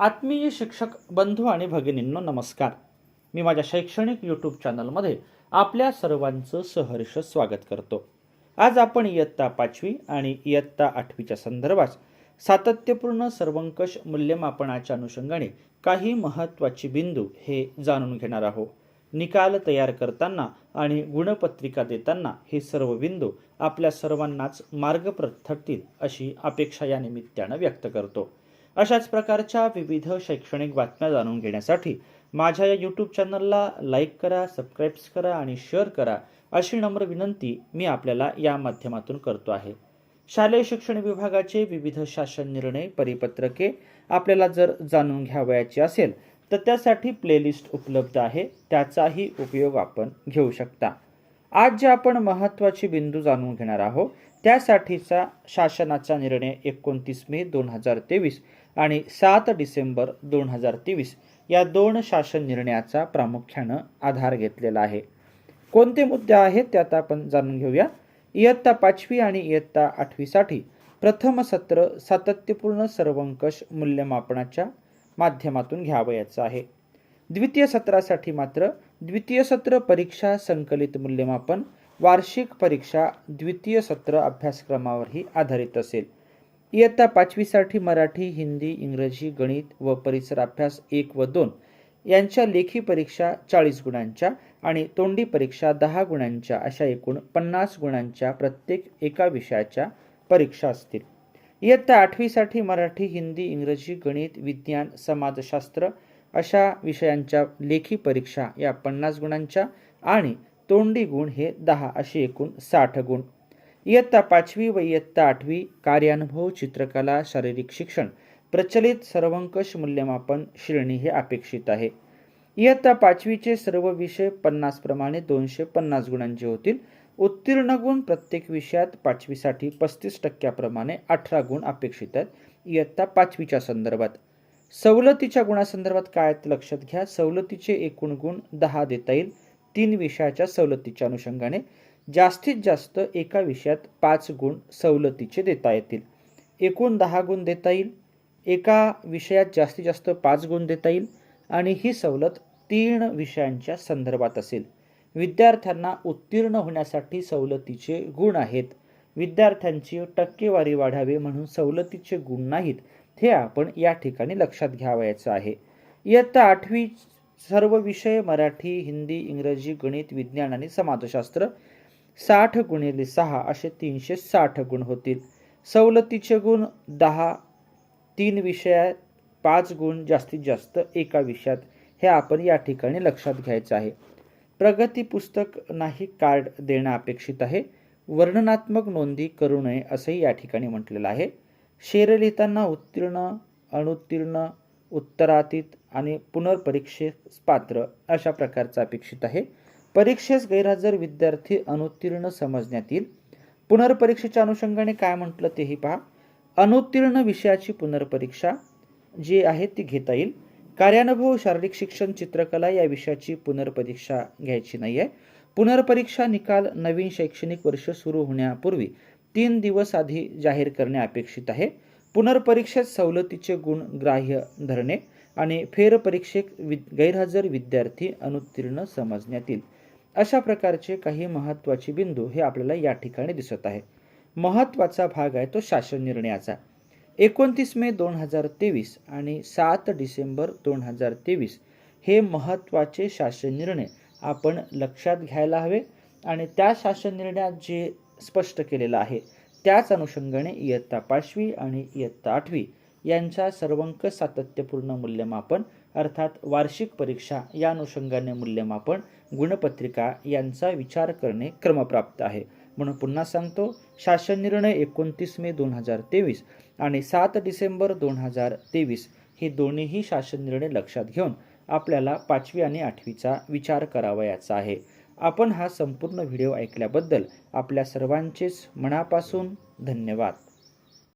आत्मीय शिक्षक बंधू आणि भगिनींनो नमस्कार. मी माझ्या शैक्षणिक यूट्यूब चॅनलमध्ये आपल्या सर्वांचं सहर्ष स्वागत करतो. आज आपण इयत्ता पाचवी आणि इयत्ता आठवीच्या संदर्भात सातत्यपूर्ण सर्वंकष मूल्यमापनाच्या अनुषंगाने काही महत्त्वाचे बिंदू हे जाणून घेणार आहोत. निकाल तयार करताना आणि गुणपत्रिका देताना हे सर्व बिंदू आपल्या सर्वांनाच मार्ग ठरतील अशी अपेक्षा या निमित्तानं व्यक्त करतो. अशाच प्रकारच्या विविध शैक्षणिक बातम्या जाणून घेण्यासाठी माझ्या या यूट्यूब चॅनलला लाईक करा सबस्क्राईब्स करा आणि शेअर करा अशी नम्र विनंती मी आपल्याला या माध्यमातून करतो आहे. शालेय शिक्षण विभागाचे विविध शासन निर्णय परिपत्रके आपल्याला जर जाणून घ्यावयाची असेल तर त्यासाठी प्लेलिस्ट उपलब्ध आहे. त्याचाही उपयोग आपण घेऊ शकता. आज जे आपण महत्त्वाचे बिंदू जाणून घेणार आहोत त्यासाठीचा शासनाचा निर्णय एकोणतीस मे दोन हजार तेवीस आणि सात डिसेंबर दोन हजार तेवीस या दोन शासन निर्णयाचा प्रामुख्यानं आधार घेतलेला आहे. कोणते मुद्दे आहेत ते आता आपण जाणून घेऊया. इयत्ता पाचवी आणि इयत्ता आठवीसाठी प्रथम सत्र सातत्यपूर्ण सर्वंकष मूल्यमापनाच्या माध्यमातून घ्यावयाचं आहे. द्वितीय सत्रासाठी मात्र द्वितीय सत्र परीक्षा संकलित मूल्यमापन वार्षिक परीक्षा द्वितीय सत्र अभ्यासक्रमावरही आधारित असेल. इयत्ता पाचवीसाठी मराठी हिंदी इंग्रजी गणित व परिसर अभ्यास एक व दोन यांच्या लेखी परीक्षा चाळीस गुणांच्या आणि तोंडी परीक्षा दहा गुणांच्या अशा एकूण पन्नास गुणांच्या प्रत्येक एका विषयाच्या परीक्षा असतील. इयत्ता आठवीसाठी मराठी हिंदी इंग्रजी गणित विज्ञान समाजशास्त्र अशा विषयांच्या लेखी परीक्षा या पन्नास गुणांच्या आणि तोंडी गुण हे दहा असे एकूण साठ गुण इयत्ता पाचवी व इयत्ता आठवी कार्यानुभव चित्रकला शारीरिक शिक्षण प्रचलित सर्वंकष मूल्यमापन श्रेणी हे अपेक्षित आहे. इयत्ता पाचवीचे सर्व विषय पन्नास प्रमाणे दोनशे पन्नास गुणांचे होतील. उत्तीर्ण गुण प्रत्येक विषयात पाचवीसाठी पस्तीस टक्क्याप्रमाणे अठरा गुण अपेक्षित आहेत. इयत्ता पाचवीच्या संदर्भात. सवलतीच्या गुणासंदर्भात काय लक्षात घ्या. सवलतीचे एकूण गुण दहा देता येईल. तीन विषयाच्या सवलतीच्या अनुषंगाने. जास्तीत जास्त एका विषयात पाच गुण सवलतीचे देता येतील. एकूण दहा गुण देता येईल. एका विषयात जास्तीत जास्त पाच गुण देता येईल आणि ही सवलत तीन विषयांच्या संदर्भात असेल. विद्यार्थ्यांना उत्तीर्ण होण्यासाठी सवलतीचे गुण आहेत. विद्यार्थ्यांची टक्केवारी वाढावी म्हणून सवलतीचे गुण नाहीत हे आपण या ठिकाणी लक्षात घ्यावयाचं आहे. इयत्ता आठवी सर्व विषय मराठी हिंदी इंग्रजी गणित विज्ञान आणि समाजशास्त्र साठ गुणिले सहा असे तीनशे साठ गुण होतील. सवलतीचे गुण दहा तीन विषयात पाच गुण जास्तीत जास्त एका विषयात. हे आपण या ठिकाणी लक्षात घ्यायचं आहे. प्रगती पुस्तक नाही कार्ड देणं अपेक्षित आहे. वर्णनात्मक नोंदी करू नये असंही या ठिकाणी म्हटलेलं आहे. शेर लिहिताना उत्तीर्ण अनुत्तीर्ण उत्तरातीत आणि पुनर्परीक्षेस पात्र अशा प्रकारचं अपेक्षित आहे. परीक्षेस गैरहजर विद्यार्थी अनुत्तीर्ण समजण्यात येईल पुनर्परीक्षेच्या अनुषंगाने काय म्हटलं तेही पहा. अनुत्तीर्ण विषयाची पुनर्परीक्षा जी आहे ती घेता येईल. कार्यानुभव शारीरिक शिक्षण चित्रकला या विषयाची पुनर्परीक्षा घ्यायची नाही आहे पुनर्परीक्षा निकाल नवीन शैक्षणिक वर्ष सुरू होण्यापूर्वी तीन दिवस आधी जाहीर करणे अपेक्षित आहे. पुनर्परीक्षेत सवलतीचे गुण ग्राह्य धरणे आणि फेरपरीक्षेत वि गैरहजर विद्यार्थी अनुत्तीर्ण समजण्यात येईल अशा प्रकारचे काही महत्त्वाचे बिंदू हे आपल्याला या ठिकाणी दिसत आहे. महत्त्वाचा भाग आहे तो शासन निर्णयाचा. एकोणतीस मे दोन हजार तेवीस आणि सात डिसेंबर दोन हजार तेवीस हे महत्त्वाचे शासन निर्णय आपण लक्षात घ्यायला हवे आणि त्या शासन निर्णयात जे स्पष्ट केलेलं आहे त्याच अनुषंगाने इयत्ता पाचवी आणि इयत्ता आठवी यांच्या सर्वंक सातत्यपूर्ण मूल्यमापन अर्थात वार्षिक परीक्षा या अनुषंगाने मूल्यमापन गुणपत्रिका यांचा विचार करणे क्रमप्राप्त आहे. म्हणून पुन्हा सांगतो शासन निर्णय एकोणतीस मे दोन हजार तेवीस आणि सात डिसेंबर दोन हजार तेवीस हे दोन्हीही शासन निर्णय लक्षात घेऊन आपल्याला पाचवी आणि आठवीचा विचार करावयाचा आहे. आपण हा संपूर्ण व्हिडिओ ऐकल्याबद्दल आपल्या सर्वांचेच मनापासून धन्यवाद.